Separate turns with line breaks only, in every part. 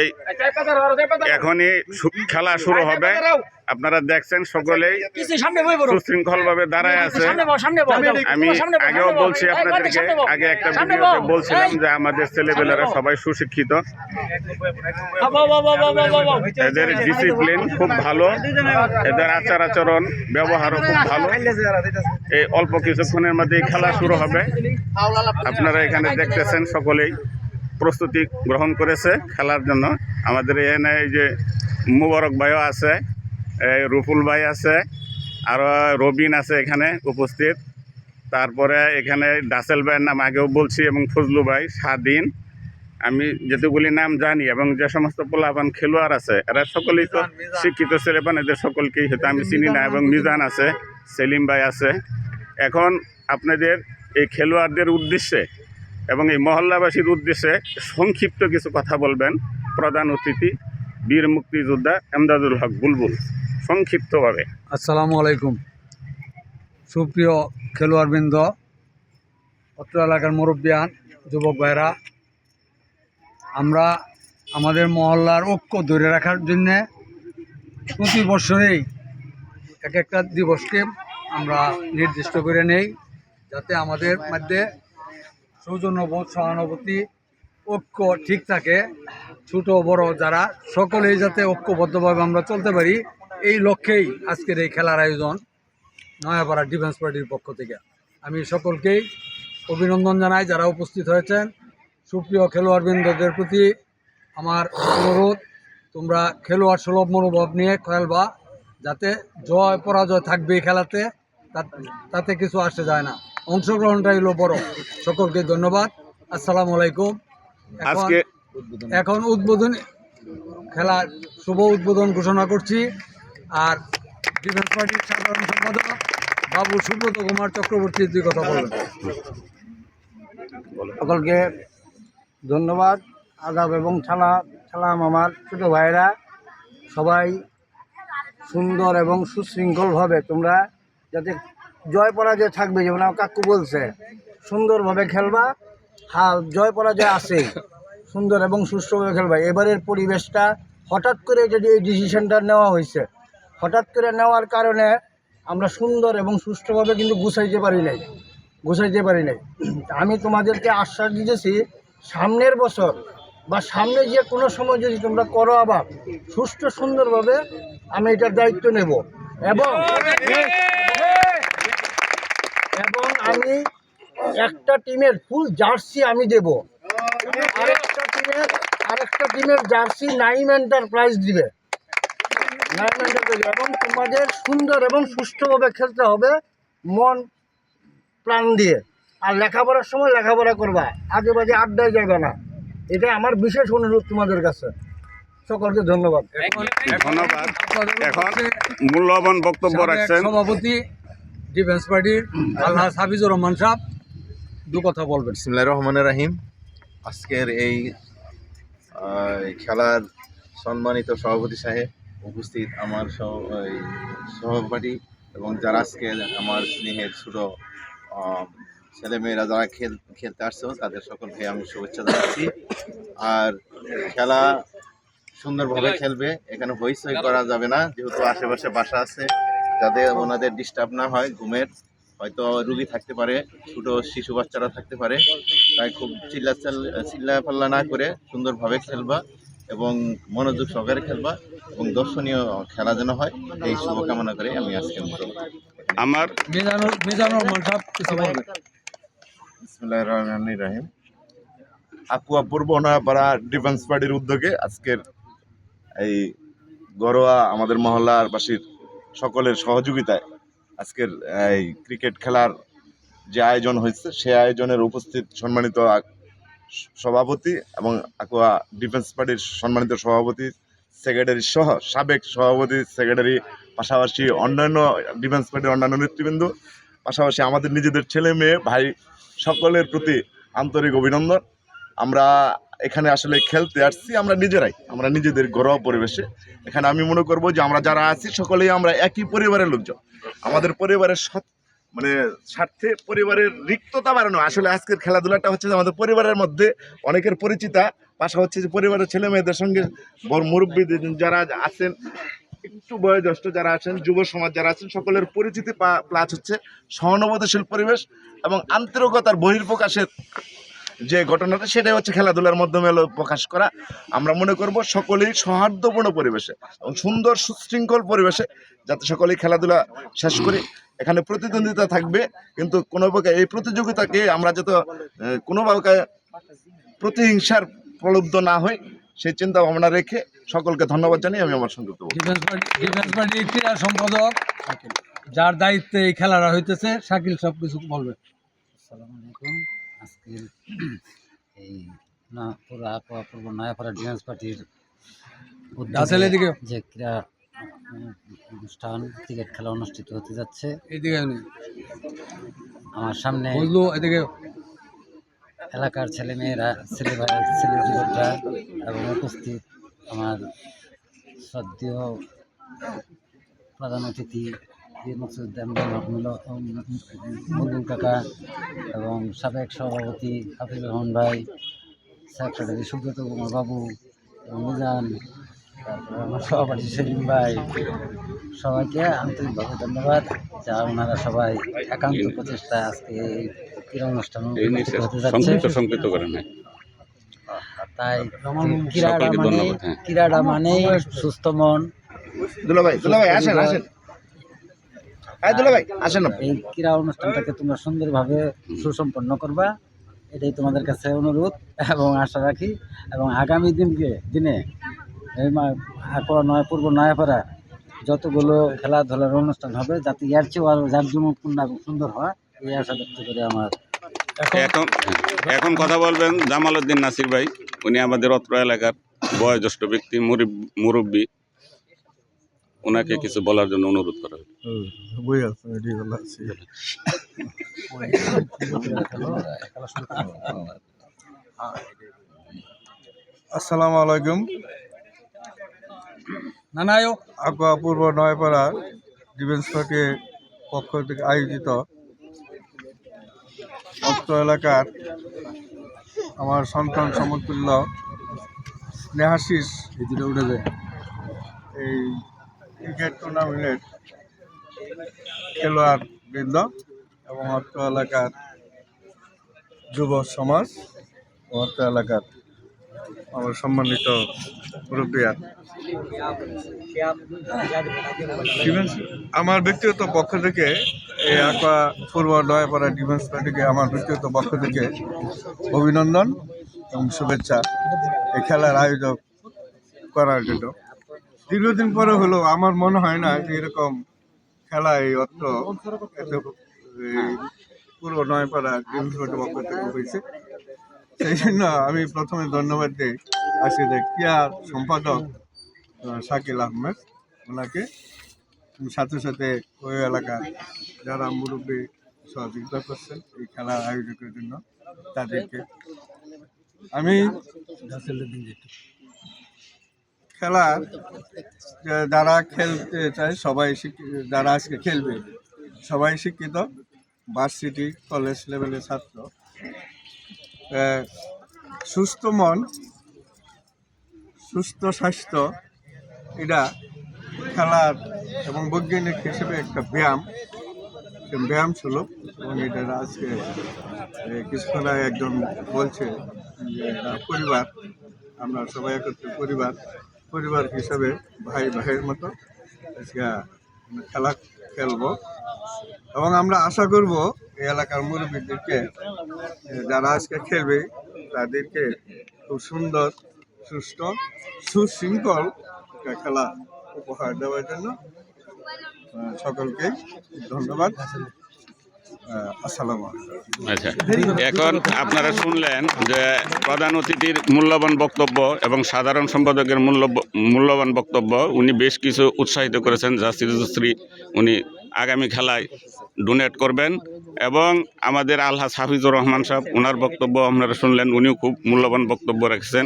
এই এখনই খেলা শুরু হবে। আপনারা দেখছেন সকলেই সুশৃঙ্খল ভাবে দাঁড়ায় আছে। আমি আগেও বলছি আপনাদেরকে, আগে একটা বলছিলাম যে আমাদের ছেলেবেলারা সবাই সুশিক্ষিত। এদের ডিসিপ্লিন খুব ভালো, এদের আচার আচরণ, ব্যবহারও খুব ভালো। এই অল্প কিছুক্ষণের মধ্যেই খেলা শুরু হবে। আপনারা এখানে দেখতেছেন সকলেই। প্রস্তুতি গ্রহণ করেছে খেলার জন্য। আমাদের এখানে এই যে মুবারক ভাইও আছে এই রুফুল ভাই আছে আরও রবিন আছে এখানে উপস্থিত। তারপরে এখানে ডাসেল ভাইয়ের নাম আগেও বলছি এবং ফজলু ভাই স্বাধীন। আমি যেতগুলি নাম জানি এবং যে সমস্ত পোলাপান খেলোয়াড় আছে এরা সকলেই তো শিক্ষিত ছেলেপান এদের সকলকেই হয়তো আমি চিনি না এবং মিজান আছে সেলিম ভাই আছে। এখন আপনাদের এই খেলোয়াড়দের উদ্দেশ্যে এবং এই মহল্লাবাসীর উদ্দেশ্যে সংক্ষিপ্ত কিছু কথা বলবেন প্রধান অতিথি বীর মুক্তিযোদ্ধা এমদাদুল হক বুলবুল, সংক্ষিপ্তভাবে।
আসসালামু আলাইকুম। সুপ্রিয় খেলোয়াড়বৃন্দ, অত্র এলাকার মুরব্বিয়ান, যুবক ভাইরা আমরা আমাদের মহল্লার ঐক্য ধরে রাখার জন্যে প্রতি বছরেই এক একটা দিবসকে আমরা নির্দিষ্ট করে নেই, যাতে আমাদের মধ্যে সৌজন্যবোধ, সহানুভূতি, ঐক্য ঠিক থাকে। ছোট, বড় যারা, সকলেই যাতে ঐক্যবদ্ধভাবে আমরা চলতে পারি, এই লক্ষ্যেই আজকের এই খেলার আয়োজন নয়াপাড়া ডিফেন্স পার্টির পক্ষ থেকে। আমি সকলকেই অভিনন্দন জানাই যারা উপস্থিত হয়েছেন। সুপ্রিয় খেলোয়াড়বৃন্দদের প্রতি আমার অনুরোধ, তোমরা খেলোয়াড় সুলভ মনোভাব নিয়ে খেলবা, যাতে জয়, পরাজয় থাকবে খেলাতে, তাতে কিছু আসে যায় না। অংশগ্রহণটাই হলো বড়। সকলকে ধন্যবাদ। আসসালামু আলাইকুম। এখন-
আজকে
এখন উদ্বোধন খেলার শুভ উদ্বোধন ঘোষণা করছি। আর ডিফেন্স পার্টির সাধারণ সম্পাদক বাবু সুব্রত কুমার চক্রবর্তী দুই কথা বলবেন
সকলকে ধন্যবাদ। আদাব এবং ছালা ছালাম আমার ছোটো ভাইরা সবাই সুন্দর এবং সুশৃঙ্খলভাবে তোমরা যাতে জয় পরাজয় থাকবে যেমন আমার কাকু বলছে। সুন্দরভাবে খেলবা। হ্যাঁ জয় পরাজয় আছে সুন্দর এবং সুষ্ঠুভাবে খেলবা। এবারের পরিবেশটা হঠাৎ করে যদি এই ডিসিশনটা নেওয়া হয়েছে, হঠাৎ করে নেওয়ার কারণে আমরা সুন্দর এবং সুষ্ঠুভাবে কিন্তু গুছাইতে পারি নাই। গুছাইতে পারি নাই। আমি তোমাদেরকে আশ্বাস দিতেছি, সামনের বছর বা সামনে যে কোনো সময় যদি তোমরা করো আবার, সুষ্ঠু সুন্দরভাবে আমি এটার দায়িত্ব নেব। এবং আমি একটা টিমের ফুল জার্সি আমি দেব। আরেকটা টিমের আরেকটা টিমের জার্সি নাইম এন্টারপ্রাইজ দিবে। নাইম এন্টারপ্রাইজ এবং তোমাদের সুন্দর এবং সুষ্ঠুভাবে খেলতে হবে মন প্রাণ দিয়ে। আর লেখাপড়ার সময় লেখাপড়া করবা। আগে বাজে আড্ডায় যাবে না। এটা আমার বিশেষ অনুরোধ তোমাদের কাছে। সকলকে ধন্যবাদ।
ধন্যবাদ এখন মূল্যবান বক্তব্য রাখছেন।
সভাপতি ডিফেন্স পার্টির আল্লাহ হাফিজুর রহমান সাহেব, দু কথা বলবেন।
বিসমুল্লাহ রহমান রাহিম। আজকের এই খেলার সম্মানিত সভাপতি সাহেব উপস্থিত আমার সহ- সহপাঠী এবং যারা আজকে আমার স্নেহের ছোট ছেলেমেয়েরা যারা খেল, খেলতে আসছে তাদের সকলকে আমি শুভেচ্ছা জানাচ্ছি। আর খেলা সুন্দরভাবে খেলবে, এখানে হইচই করা যাবে না, যেহেতু আশেপাশে বাসা আছে। যাতে ওনাদের ডিস্টার্ব না হয় ঘুমের। হয়তো রুগী থাকতে পারে ছোট শিশু বাচ্চারা থাকতে পারে। তাই খুব চিল্লা চিল্লা পাল্লা না করে সুন্দরভাবে খেলবা এবং মনোযোগ সহকারে খেলবা এবং দর্শনীয় খেলা যেন হয় এই শুভকামনা করে আমি আজকে মতো
আমার
রাহিম আকুয়া পূর্ব নয়াপাড়া ডিফেন্স পার্টির উদ্যোগে আজকের এই ঘরোয়া আমাদের মহল্লাবাসীর সকলের সহযোগিতায় আজকের, এই ক্রিকেট খেলার যে আয়োজন হয়েছে, সে আয়োজনের উপস্থিত সম্মানিত সভাপতি এবং আকুয়া ডিফেন্স পার্টির সম্মানিত সভাপতি সেক্রেটারি সহ, সাবেক সভাপতি সেক্রেটারি, পাশাপাশি অন্যান্য ডিফেন্স পার্টির অন্যান্য নেতৃবৃন্দ, পাশাপাশি আমাদের নিজেদের ছেলে মেয়ে, ভাই, সকলের প্রতি আন্তরিক অভিনন্দন। আমরা এখানে আসলে খেলতে আসছি, আমরা নিজেরাই। আমরা নিজেদের ঘরোয়া পরিবেশে। এখানে আমি মনে করব যে আমরা যারা আছি, সকলেই আমরা একই পরিবারের লোকজন। আমাদের পরিবারের সৎ মানে স্বার্থে পরিবারের রিক্ততা বাড়ানো। আসলে আজকের খেলাধুলাটা হচ্ছে যে আমাদের পরিবারের মধ্যে অনেকের পরিচিতা। পাশা হচ্ছে যে পরিবারের ছেলে মেয়েদের সঙ্গে বড় মুরব্বী যারা আছেন, একটু বয়োজ্যেষ্ঠ যারা আছেন, যুব সমাজ যারা আছেন, সকলের পরিচিতি প্লাস হচ্ছে সহানুভূতিশীল পরিবেশ এবং আন্তরিকতার বহির্প্রকাশের যে ঘটনাটা সেটাই হচ্ছে খেলাধুলার মাধ্যমে প্রকাশ করা। আমরা মনে করব সকলেই সৌহার্দ্যপূর্ণ পরিবেশে এবং সুন্দর সুশৃঙ্খল পরিবেশে যাতে সকলেই খেলাধুলা শেষ করি এখানে প্রতিদ্বন্দ্বিতা থাকবে। কিন্তু কোনো প্রকার এই প্রতিযোগিতাকে আমরা যাতে কোনো প্রকার প্রতিহিংসার প্রলুব্ধ না হই সেই চিন্তা ভাবনা রেখে সকলকে ধন্যবাদ জানিয়ে আমি আমার সংযুক্ত
ডিফেন্স পার্টির ক্রীড়া সম্পাদক যার দায়িত্বে এই খেলাটা হইতেছে শাকিল সব কিছু বলবে।
আসসালামু আলাইকুম। আজকের এই না পুরো পূর্ব নয়াপাড়া ডিফেন্স পার্টির যে ক্রীড়া অনুষ্ঠান ক্রিকেট খেলা অনুষ্ঠিত হতে যাচ্ছে। আমার সামনে এলাকার ছেলেমেয়েরা ছেলে ভাই ছেলে যুবকরা এবং উপস্থিত আমার শ্রদ্ধেয় প্রধান অতিথি মুক্তিযোদ্ধা মন্দির কাকা এবং সাবেক সভাপতি হাফিজুর রহমান ভাই সেক্রেটারি সুব্রত কুমার বাবু মিজান তারপরে আমার সভাপতি সেলিম ভাই। সবাইকে আন্তরিকভাবে ধন্যবাদ। যা ওনারা সবাই একান্ত প্রচেষ্টায় আজকে এই ক্রীড়া অনুষ্ঠান হতে যাচ্ছে।
সংক্ষিপ্ত করেন
তাই ক্রীড়াটা মানে
হ্যাঁ।
ক্রীড়াটা মানে সুস্থ মন।
দুলাভাই দুলাভাই আসেন আসেন। আসেন
এই ক্রীড়া অনুষ্ঠানটাকে তোমরা সুন্দরভাবে সুসম্পন্ন করবা এটাই তোমাদের কাছে অনুরোধ এবং আশা রাখি। এবং আগামী দিনকে দিনে এই নয় পূর্ব নয়াপাড়া যতগুলো খেলাধুলার অনুষ্ঠান হবে যাতে ইয়ার চেয়েও আরও জাঁকজমকপূর্ণ এবং সুন্দর হয় এই আশা ব্যক্ত করে আমার।
এখন এখন কথা বলবেন জামাল উদ্দিন নাসির ভাই উনি আমাদের অত্র এলাকার বয়োজ্যেষ্ঠ ব্যক্তি মুরব- মুরব্বী। ওনাকে কিছু বলার জন্য অনুরোধ করা হলো।
আসসালামু আলাইকুম
না না আয়ো।
আকুয়া পূর্ব নয়পাড়া ডিফেন্স পার্টির পক্ষ থেকে আয়োজিত অত্র এলাকার আমার সন্তান সমতুল্য স্নেহাশিস
এই দুটো উঠে যায়
এই ক্রিকেট টুর্নামেন্টের খেলোয়াড় বৃন্দ এবং অত্র এলাকার যুব সমাজ অত্র এলাকার আমার সম্মানিত মুরব্বিয়ান ডিফেন্স আমার ব্যক্তিগত পক্ষ থেকে এই আঁকা পূর্ব নয়াপাড়া ডিফেন্স পার্টিকে আমার ব্যক্তিগত পক্ষ থেকে অভিনন্দন এবং শুভেচ্ছা। এই খেলার আয়োজক করার জন্য। দীর্ঘদিন পরে হলো আমার মনে হয় না যে এরকম খেলা এই অত্র এত পূর্ব নয়পাড়া ডিফেন্স পার্টির পক্ষ থেকে হয়েছে। সেই জন্য আমি প্রথমে ধন্যবাদ দিই আজকে ক্রিয়া সম্পাদক? আহ, শাকিল আহমেদ ওনাকে। সাথে সাথে ওই এলাকার যারা মুরব্বী সহযোগিতা করছেন এই খেলার আয়োজকের জন্য তাদেরকে। আমি খেলা যারা খেলতে চায়, সবাই যারা আজকে খেলবে, সবাই শিক্ষিত ভার্সিটি কলেজ লেভেলের ছাত্র। সুস্থ মন, সুস্থ স্বাস্থ্য, এটা খেলার এবং বৈজ্ঞানিক হিসেবে একটা ব্যায়াম। ব্যায়াম সুলভ এবং এটা আজকে কিছুক্ষণ একজন বলছে যে পরিবার, আমরা সবাই একত্রে পরিবার। পরিবার হিসাবে ভাই, ভাইয়ের মতো আজকে খেলা খেলব। এবং আমরা আশা করব এই এলাকার মুরব্বীদেরকে, যারা আজকে খেলবে, তাদেরকে খুব সুন্দর, সুস্থ, সুশৃঙ্খল একটা খেলা উপহার দেওয়ার জন্য সকলকে ধন্যবাদ।
আচ্ছা এখন আপনারা শুনলেন যে প্রধান অতিথির মূল্যবান বক্তব্য এবং সাধারণ সম্পাদকের মূল্য মূল্যবান বক্তব্য, উনি বেশ কিছু উৎসাহিত করেছেন যা শ্রী উনি আগামী খেলায় ডোনেট করবেন এবং আমাদের আলহাজ হাফিজুর রহমান সাহেব ওনার বক্তব্য আপনারা শুনলেন, উনিও খুব মূল্যবান বক্তব্য রেখেছেন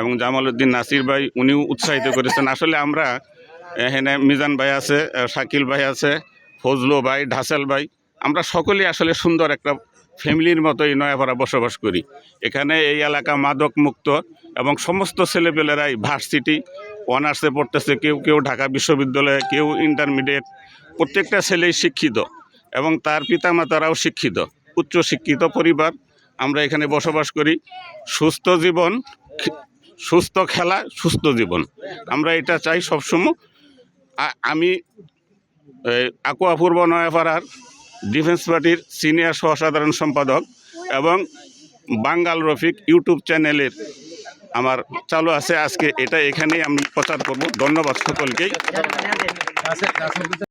এবং জামাল উদ্দিন নাসির ভাই উনিও উৎসাহিত করেছেন। আসলে আমরা এখানে মিজান ভাই আছে শাকিল ভাই আছে, ফজলু ভাই, ঢাসেল ভাই আমরা সকলেই আসলে সুন্দর একটা ফ্যামিলির মতোই নয়াপাড়া বসবাস করি। এখানে এই এলাকা মাদক মুক্ত এবং সমস্ত ছেলেপেলেরাই ভার্সিটি অনার্সে পড়তেছে কেউ কেউ ঢাকা বিশ্ববিদ্যালয়ে কেউ ইন্টারমিডিয়েট প্রত্যেকটা ছেলেই শিক্ষিত এবং তার পিতামাতারাও শিক্ষিত উচ্চ শিক্ষিত পরিবার আমরা এখানে বসবাস করি। সুস্থ জীবন সুস্থ খেলা সুস্থ জীবন। আমরা এটা চাই সবসময়। আমি এই, আকুয়া পূর্ব নয়াপাড়ার ডিফেন্স পার্টির সিনিয়র সহসাধারণ সম্পাদক এবং বাঙ্গাল রফিক ইউটিউব চ্যানেলের আমার চালু আছে আজকে। এটা এখানেই আমি প্রচার করব। ধন্যবাদ সকলকেই।